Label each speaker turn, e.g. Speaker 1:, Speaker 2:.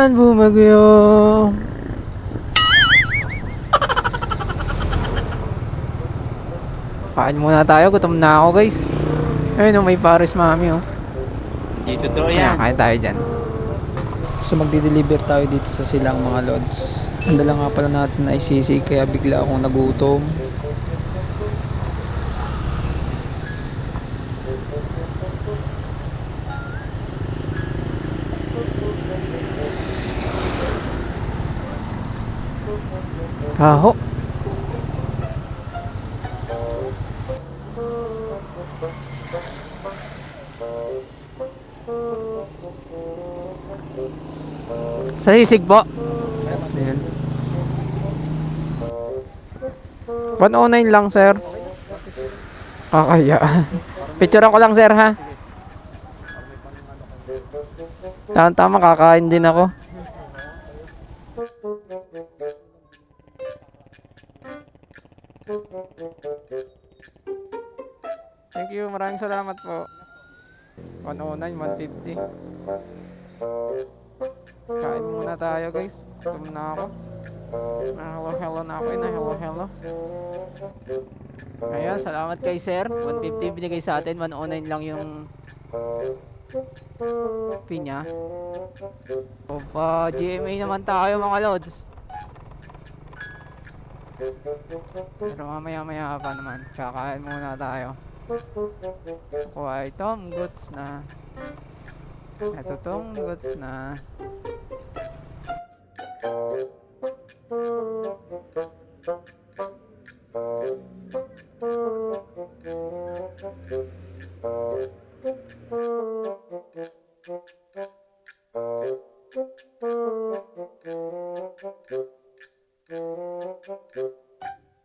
Speaker 1: man bumagyo Kain muna tayo, gutom na ako guys Ayun oh, may Paris Mami oh
Speaker 2: totoo
Speaker 1: Kaya
Speaker 2: yan.
Speaker 1: kain tayo dyan
Speaker 3: So magdi-deliver tayo dito sa silang mga lods. Ang dala nga pala natin ay sisig kaya bigla akong nagutom.
Speaker 1: Kaho Sa sisig po. Ayan. 109 lang sir. Kakaya. Picturean ko lang sir ha? Tama tama. Kakain din ako Thank you, maraming salamat po. 109, 150. Kain muna tayo guys. Gutom na ako. Na hello hello na ako eh, na hello hello. Ayan, salamat kay sir. 150 binigay sa atin, 109 lang yung fee niya. Opa, GMA naman tayo mga lods. Pero mamaya maya pa naman. Kakain muna tayo. Ay Tom Goods na. Ito Tom Goods na.